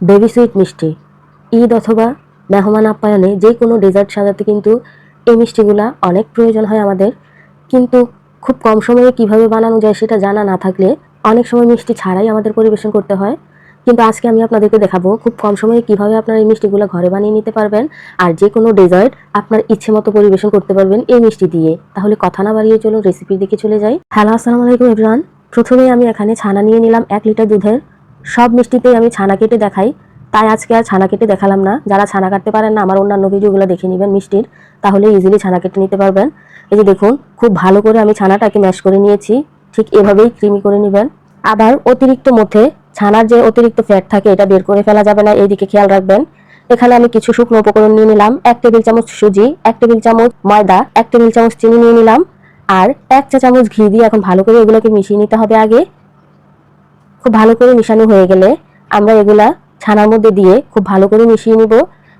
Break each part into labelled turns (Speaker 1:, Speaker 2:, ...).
Speaker 1: Baby sweet মিষ্টি, ঈদ অথবা মেহমান আপ্যায়নে যে কোনো ডেজার্ট সাজাতে কিন্তু এই মিষ্টিগুলা অনেক প্রয়োজন হয় আমাদের। কিন্তু খুব কম সময়ে কীভাবে বানানো যায় সেটা জানা না থাকলে অনেক সময় মিষ্টি ছাড়াই আমাদের পরিবেশন করতে হয়। কিন্তু আজকে আমি আপনাদেরকে দেখাবো খুব কম সময়ে কীভাবে আপনার এই মিষ্টিগুলো ঘরে বানিয়ে নিতে পারবেন আর যে কোনো ডেজার্ট আপনার ইচ্ছে মতো পরিবেশন করতে পারবেন এই মিষ্টি দিয়ে। তাহলে কথা না বাড়িয়ে চলুন রেসিপির দিকে চলে যাই। হ্যালো আসসালামু আলাইকুম এভরান প্রথমেই আমি এখানে ছানা নিয়ে নিলাম এক লিটার দুধের। সব মিষ্টিতেই আমি ছানা কেটে দেখাই। তাই আজকে আর ছানা কেটে দেখালাম না। যারা ছানা কাটতে পারেন না, আমার অন্যান্য ভিডিওগুলো দেখে নেবেন মিষ্টির। তাহলে ইজিলি ছানা কেটে নিতে পারবেন। এই যে দেখুন, খুব ভালো করে আমি ছানাটাকে ম্যাশ করে নিয়েছি। ঠিক এভাবেই ক্রিমি করে নেবেন। আবার অতিরিক্ত মধ্যে ছানার যে অতিরিক্ত ফ্যাট থাকে, এটা বের করে ফেলা যাবে না। এইদিকে খেয়াল রাখবেন। এখানে আমি কিছু শুকনো উপকরণ নিয়ে নিলাম। এক টেবিল চামচ সুজি, এক টেবিল চামচ ময়দা, এক টেবিল চামচ চিনি নিয়ে নিলাম। আর এক চা চামচ ঘি দিয়ে এখন ভালো করে এগুলোকে মিশিয়ে নিতে হবে আগে। খুব ভালো করে মিশানো হয়ে গেলে আমরা এগুলা ছানার মধ্যে দিয়ে খুব ভালো করে মিশিয়ে নিব।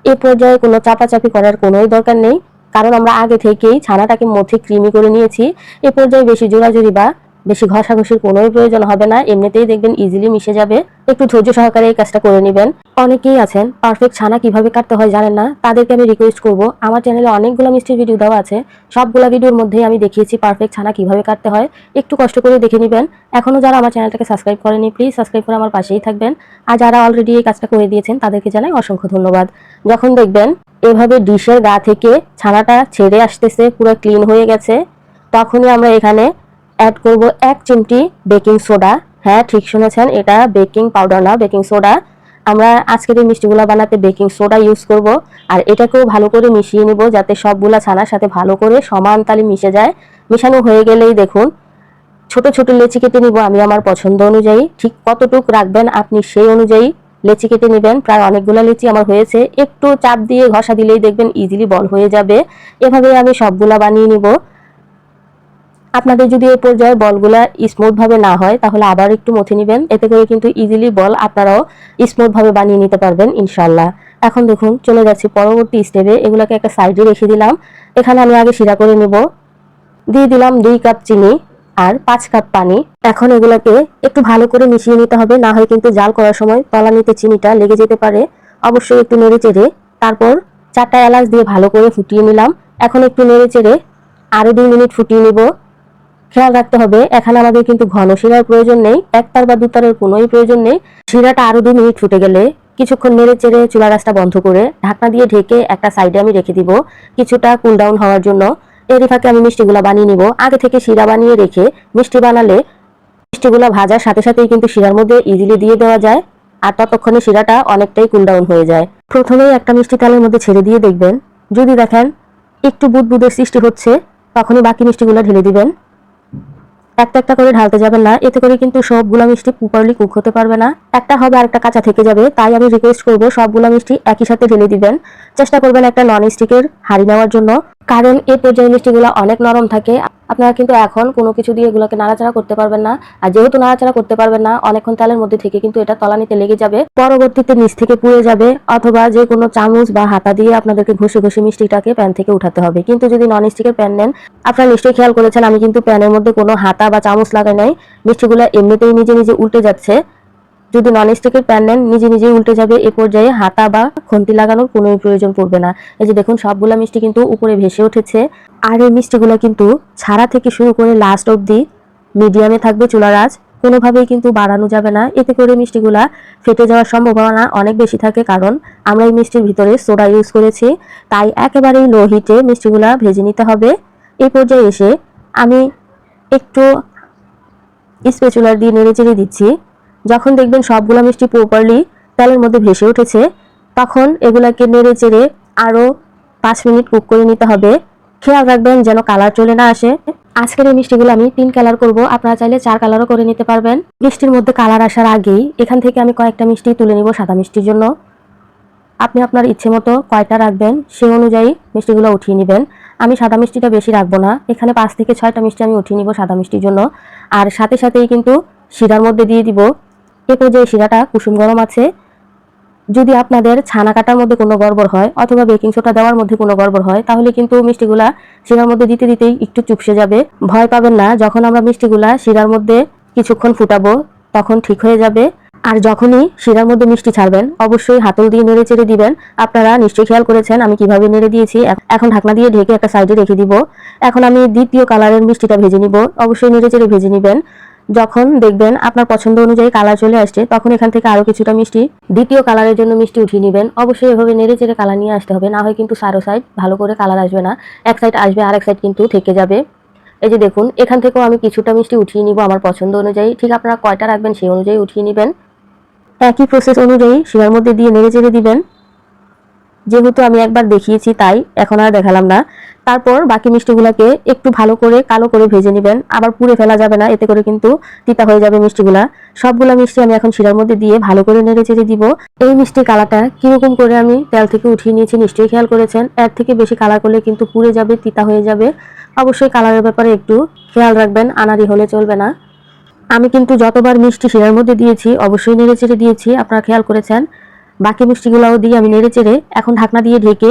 Speaker 1: এ পর্যায়ে কোনো চাপাচাপি করার কোনোই দরকার নেই, কারণ আমরা আগে থেকেই ছানাটাকে মধ্যে ক্রিমি করে নিয়েছি। এ পর্যায়ে বেশি জোড়াজুড়ি বা বেশি ঘষাঘষির কোনোই প্রয়োজন হবে না। এমনিতেই দেখবেন ইজিলি মিশে যাবে। একটু ধৈর্য সহকারে এই কাজটা করে নেবেন। অনেকেই আছেন পারফেক্ট ছানা কীভাবে কাটতে হয় জানেন না? তাদেরকে আমি রিকোয়েস্ট করব। আমার চ্যানেলে অনেকগুলো মিষ্টির ভিডিও দেওয়া আছে। সবগুলো ভিডিওর মধ্যেই আমি দেখিয়েছি পারফেক্ট ছানা কীভাবে কাটতে হয়। একটু কষ্ট করে দেখে নেবেন। এখনও যারা আমার চ্যানেলটাকে সাবস্ক্রাইব করেনি প্লিজ সাবস্ক্রাইব করে আমার পাশেই থাকবেন। আর যারা অলরেডি এই কাজটা করে দিয়েছেন, তাদেরকে জানাই অসংখ্য ধন্যবাদ। যখন দেখবেন এভাবে ডিশের গা থেকে ছানাটা ছেড়ে আসতেছে, পুরো ক্লিন হয়ে গেছে, তখনই আমরা এখানে অ্যাড করব এক চিমটি বেকিং সোডা হ্যাঁ ঠিক শুনেছেন, এটা বেকিং পাউডার না বেকিং সোডা আমরা আজকের এই মিষ্টিগুলো বানাতে বেকিং সোডা ইউজ করব। আর এটাকেও ভালো করে মিশিয়ে নিব যাতে সবগুলা ছানার সাথে ভালো করে সমান তালে মিশে যায়। মিশানো হয়ে গেলেই দেখুন, ছোট ছোট লেচি কেটে নিব আমি আমার পছন্দ অনুযায়ী। ঠিক কতটুক রাখবেন আপনি সেই অনুযায়ী লেচি কেটে নেবেন। প্রায় অনেকগুলো লেচি আমার হয়েছে। একটু চাপ দিয়ে ঘষা দিলেই দেখবেন ইজিলি বল হয়ে যাবে। এভাবে আমি সবগুলা বানিয়ে নিব। আপনাদের যদি এই পর্যায়ে বলগুলা স্মুথ ভাবে না হয়, তাহলে আবার একটু মথে নেবেন। এতে করে কিন্তু ইজিলি বল আপনারাও স্মুথ ভাবে বানিয়ে নিতে পারবেন ইনশাল্লাহ এখন দেখুন, চলে যাচ্ছি পরবর্তী স্টেপে এগুলোকে একটা সাইডে রেখে দিলাম। এখানে আমি আগে শিরা করে নেব। দিয়ে দিলাম দুই কাপ চিনি আর পাঁচ কাপ পানি। এখন এগুলোকে একটু ভালো করে মিশিয়ে নিতে হবে। না হয় কিন্তু জাল করার সময় তলানিতে চিনিটা লেগে যেতে পারে। অবশ্যই একটু নেড়ে চেড়ে তারপর চারটা এলাচ দিয়ে ভালো করে ফুটিয়ে নিলাম। এখন একটু নেড়ে চেড়ে আরও দুই মিনিট ফুটিয়ে নিব। খেয়াল রাখতে হবে, এখানে আমাদের কিন্তু ঘন শিরার প্রয়োজন নেই, একতার বা দুতারের কোনোই প্রয়োজন নেই। শিরাটা আরও দুই মিনিট ফুটে গেলে কিছুক্ষণ নেড়ে চেড়ে চুলা গাছটা বন্ধ করে ঢাকনা দিয়ে ঢেকে একটা সাইডে আমি রেখে দিব কিছুটা কুল ডাউন হওয়ার জন্য। এরই ফাঁকে আমি মিষ্টিগুলা বানিয়ে নিব। আগে থেকে শিরা বানিয়ে রেখে মিষ্টি বানালে মিষ্টিগুলা ভাজার সাথে সাথেই কিন্তু শিরার মধ্যে ইজিলি দিয়ে দেওয়া যায় আর ততক্ষণে শিরাটা অনেকটাই কুল ডাউন হয়ে যায়। প্রথমেই একটা মিষ্টি তালের মধ্যে ছেড়ে দিয়ে দেখবেন। যদি দেখেন একটু বুদবুদের সৃষ্টি হচ্ছে, তখনই বাকি মিষ্টিগুলো ঢেলে দিবেন। একটা একটা করে ঢালতে যাবেন না, এতে করে কিন্তু সবগুলো মিষ্টি প্রপারলি কুক হতে পারবে না। একটা হবে আর একটা কাঁচা থেকে যাবে, তাই আমি রিকোয়েস্ট করব সবগুলো মিষ্টি একই সাথে ঢেলে দিবেন। চেষ্টা করবেন একটা নন স্টিকের হাড়ি নেওয়ার জন্য, কারণ এই পর্যায়ে মিষ্টিগুলো অনেক নরম থাকে। আপনারা কিন্তু এখন কোনো কিছু দিয়ে এগুলোকে নাড়াচাড়া করতে পারবেন না। আর যেহেতু নাড়াচাড়া করতে পারবেন না, অনেকক্ষণ তেলের মধ্যে থেকে কিন্তু এটা তলানিতে লেগে যাবে। পরবর্তীতে নিচ থেকে পুড়ে যাবে, অথবা যে কোনো চামচ বা হাতা দিয়ে আপনাদেরকে ঘষে ঘষে মিষ্টিটাকে প্যান থেকে উঠাতে হবে। কিন্তু যদি নন স্টিকের প্যান নেন, আপনারা নিশ্চয়ই খেয়াল করেছেন, আমি কিন্তু প্যানের মধ্যে কোনো হাতা বা চামচ লাগাই নাই। মিষ্টিগুলো এমনিতেই নিজে নিজে উল্টে যাচ্ছে। যদি নন স্টিকের প্যান নেন, নিজে নিজেই উল্টে যাবে এ পর্যায়ে হাতা বা খন্তি লাগানোর কোনো প্রয়োজন পড়বে না। এই যে দেখুন, সবগুলা মিষ্টি কিন্তু উপরে ভেসে উঠেছে। আর এই মিষ্টিগুলো কিন্তু ছাড়া থেকে শুরু করে লাস্ট অবধি মিডিয়ামে থাকবে চুলার কোনোভাবেই কিন্তু বাড়ানো যাবে না। এতে করে মিষ্টিগুলা ফেটে যাওয়ার সম্ভাবনা অনেক বেশি থাকে কারণ আমরা এই মিষ্টির ভিতরে সোডা ইউজ করেছি। তাই একেবারেই লো হিটে মিষ্টিগুলা ভেজে নিতে হবে। এই পর্যায়ে এসে আমি একটু স্পেচুলার দিয়ে নেড়ে চেড়ে দিচ্ছি। যখন দেখবেন সবগুলো মিষ্টি প্রপারলি তেলের মধ্যে ভেসে উঠেছে, তখন এগুলাকে নেড়ে চেড়ে আরও পাঁচ মিনিট কুক করে নিতে হবে। খেয়াল রাখবেন যেন কালার চলে না আসে। আজকের এই মিষ্টিগুলো আমি তিন কালার করব, আপনারা চাইলে চার কালারও করে নিতে পারবেন। মিষ্টির মধ্যে কালার আসার আগেই এখান থেকে আমি কয়েকটা মিষ্টি তুলে নিব সাদা মিষ্টির জন্য। আপনি আপনার ইচ্ছে মতো কয়টা রাখবেন সেই অনুযায়ী মিষ্টিগুলো উঠিয়ে নেবেন। আমি সাদা মিষ্টিটা বেশি রাখব না, এখানে পাঁচ থেকে ছয়টা মিষ্টি আমি উঠিয়ে নিব সাদা মিষ্টির জন্য। আর সাথে সাথেই কিন্তু শিরার মধ্যে দিয়ে দিব এ পর্যায়ে শিরাটা কুসুম গরম আছে, যদি আপনাদের ছানা কাটার মধ্যে কোনো গড়বড় হয় অথবা বেকিং সোডা দেওয়ার মধ্যে কোনো গড়বড় হয়, তাহলে কিন্তু মিষ্টিগুলা শিরার মধ্যে দিতে দিতেই একটু চুপসে যাবে। ভয় পাবেন না, যখন আমরা মিষ্টিগুলা শিরার মধ্যে কিছুক্ষণ ফুটাবো, তখন ঠিক হয়ে যাবে। আর যখনই শিরার মধ্যে মিষ্টি ছাড়বেন, অবশ্যই হাতল দিয়ে নেড়ে চেড়ে দিবেন। আপনারা নিশ্চয়ই খেয়াল করেছেন, আমি কীভাবে নেড়ে দিয়েছি। এখন ঢাকনা দিয়ে ঢেকে একটা সাইডে রেখে দিব। এখন আমি দ্বিতীয় কালারের মিষ্টিটা ভেজে নিব। অবশ্যই নেড়ে চেড়ে ভেজে নেবেন। যখন দেখবেন আপনার পছন্দ অনুযায়ী কালার চলে আসছে, তখন এখান থেকে আরও কিছুটা মিষ্টি, দ্বিতীয় কালারের জন্য মিষ্টি উঠিয়ে নেবেন। অবশ্যই এভাবে নেড়ে চেড়ে কালার নিয়ে আসতে হবে, না হয় কিন্তু সারো সাইড ভালো করে কালার আসবে না। এক সাইড আসবে আর এক সাইড কিন্তু থেকে যাবে। এই যে দেখুন, এখান থেকেও আমি কিছুটা মিষ্টি উঠিয়ে নিব আমার পছন্দ অনুযায়ী। ঠিক আপনারা কয়টা রাখবেন সেই অনুযায়ী উঠিয়ে নেবেন। একই প্রসেস অনুযায়ী শিরার মধ্যে দিয়ে নেড়ে চেড়ে দিবেন। যেহেতু আমি একবার দেখিয়েছি তাই এখন আর দেখালাম না। তারপর বাকি মিষ্টিগুলাকে একটু ভালো করে কালো করে ভেজে নেবেন। আবার পুড়ে ফেলা যাবে না, এতে করে কিন্তু তিতা হয়ে যাবে মিষ্টিগুলা। সবগুলা মিষ্টি আমি এখন শিরার মধ্যে দিয়ে ভালো করে নেড়ে চেড়ে দিব। এই মিষ্টি কালারটা কীরকম করে আমি তেল থেকে উঠিয়ে নিয়েছি নিশ্চয়ই খেয়াল করেছেন। এর থেকে বেশি কালার করলে কিন্তু পুড়ে যাবে, তিতা হয়ে যাবে। অবশ্যই কালারের ব্যাপারে একটু খেয়াল রাখবেন আনারি হলে চলবে না। আমি কিন্তু যতবার মিষ্টি শিরার মধ্যে দিয়েছি, অবশ্যই নেড়ে চেড়ে দিয়েছি, আপনারা খেয়াল করেছেন। বাকি মিষ্টিগুলোও দিয়ে আমি নেড়ে চেড়ে এখন ঢাকনা দিয়ে ঢেকে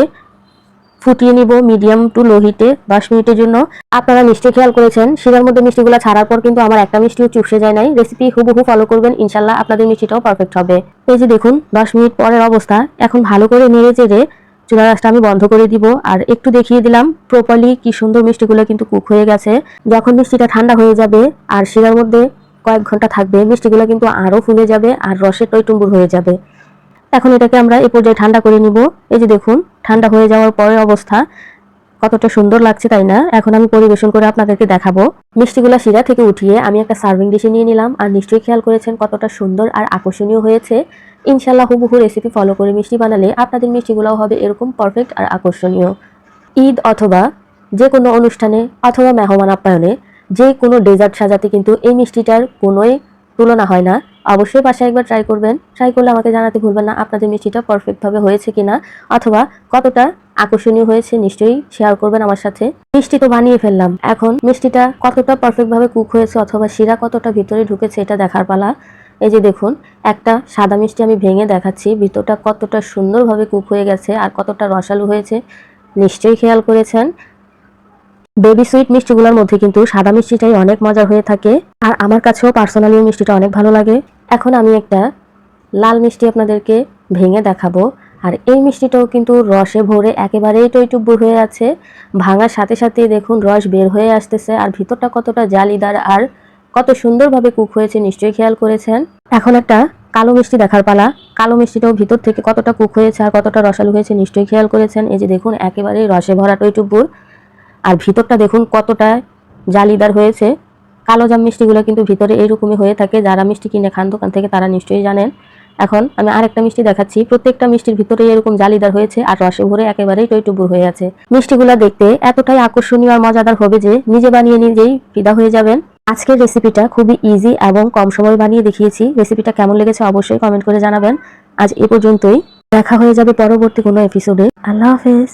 Speaker 1: ফুটিয়ে নিব মিডিয়াম টু লো হিটে দশ মিনিটের জন্য। আপনারা নিশ্চয়ই খেয়াল করেছেন, শিরার মধ্যে মিষ্টিগুলো ছাড়ার পর কিন্তু আমার একটা মিষ্টিও চুপসে যায় নাই। রেসিপি হুবহু ফলো করবেন, ইনশাল্লাহ আপনাদের মিষ্টিটাও পারফেক্ট হবে। এই যে দেখুন, দশ মিনিট পরের অবস্থা। এখন ভালো করে নেড়ে চেড়ে চুলা রাসটা আমি বন্ধ করে দিব। আর একটু দেখিয়ে দিলাম প্রপারলি কি সুন্দর মিষ্টিগুলো কিন্তু কুক হয়ে গেছে। যখন মিষ্টিটা ঠান্ডা হয়ে যাবে আর শিরার মধ্যে কয়েক ঘণ্টা থাকবে, মিষ্টিগুলো কিন্তু আরও ফুলে যাবে আর রসে টইটুম্বুর হয়ে যাবে। এখন এটাকে আমরা এই পর্যায়ে ঠান্ডা করে নিব। এই যে দেখুন, ঠান্ডা হয়ে যাওয়ার পরের অবস্থা। কতটা সুন্দর লাগছে, তাই না? এখন আমি পরিবেশন করে আপনাদেরকে দেখাবো। মিষ্টিগুলা শিরা থেকে উঠিয়ে আমি একটা সার্ভিং ডিশে নিয়ে নিলাম। আর নিশ্চয়ই খেয়াল করেছেন কতটা সুন্দর আর আকর্ষণীয় হয়েছে। ইনশাল্লাহ হুবহু রেসিপি ফলো করে মিষ্টি বানালে আপনাদের মিষ্টিগুলাও হবে এরকম পারফেক্ট আর আকর্ষণীয়। ঈদ অথবা যে কোনো অনুষ্ঠানে অথবা মেহমান আপ্যায়নে যে কোনো ডেজার্ট সাজাতে কিন্তু এই মিষ্টিটার কোনোই তুলনা হয় না। অবশ্যই বাসায় একবার ট্রাই করবেন। ট্রাই করলে আমাকে জানাতে ভুলবেন না আপনাদের মিষ্টিটা পারফেক্টভাবে হয়েছে কিনা, অথবা কতটা আকর্ষণীয় হয়েছে নিশ্চয়ই শেয়ার করবেন আমার সাথে। মিষ্টি তো বানিয়ে ফেললাম। এখন মিষ্টিটা কতটা পারফেক্টভাবে কুক হয়েছে অথবা শিরা কতটা ভিতরে ঢুকেছে এটা দেখার পালা। এই যে দেখুন, একটা সাদা মিষ্টি আমি ভেঙে দেখাচ্ছি, ভিতরটা কতটা সুন্দরভাবে কুক হয়ে গেছে আর কতটা রসালো হয়েছে, নিশ্চয়ই খেয়াল করেছেন। বেবি সুইট মিষ্টিগুলোর মধ্যে কিন্তু সাদা মিষ্টিটাই অনেক মজা হয়ে থাকে। আর আমার কাছেও পার্সোনালি মিষ্টিটা অনেক ভালো লাগে। এখন আমি একটা লাল মিষ্টি আপনাদেরকে ভেঙে দেখাবো। আর এই মিষ্টিটাও কিন্তু রসে ভরে একেবারেই টইটুব্বুর হয়ে আছে। ভাঙার সাথে সাথে দেখুন রস বের হয়ে আসতেছে। আর ভিতরটা কতটা জালিদার আর কত সুন্দরভাবে কুক হয়েছে, নিশ্চয়ই খেয়াল করেছেন। এখন একটা কালো মিষ্টি দেখার পালা। কালো মিষ্টিটাও ভিতর থেকে কতটা কুক হয়েছে আর কতটা রসালো হয়েছে, নিশ্চয়ই খেয়াল করেছেন। এই যে দেখুন, একেবারেই রসে ভরা টইটুব্বুর আর ভিতরটা দেখুন কতটা জালিদার হয়েছে। কালো জাম মিষ্টিগুলো কিন্তু ভিতরে এইরকমই হয়ে থাকে, যারা মিষ্টি কিনে খান দোকান থেকে তারা নিশ্চয়ই জানেন। এখন আমি আরেকটা মিষ্টি দেখাচ্ছি। প্রত্যেকটা মিষ্টির ভিতরে এরকম জালিদার হয়েছে আর রসে ভরে একেবারেই টইটুবুর হয়ে আছে। মিষ্টিগুলো দেখতে এতটাই আকর্ষণীয় আর মজাদার হবে যে নিজে বানিয়ে নিজেই ফিদা হয়ে যাবেন। আজকের রেসিপিটা খুবই ইজি এবং কম সময় বানিয়ে দেখিয়েছি। রেসিপিটা কেমন লেগেছে অবশ্যই কমেন্ট করে জানাবেন। আজ এ পর্যন্তই। দেখা হয়ে যাবে পরবর্তী কোনো এপিসোডে আল্লাহ হাফেজ।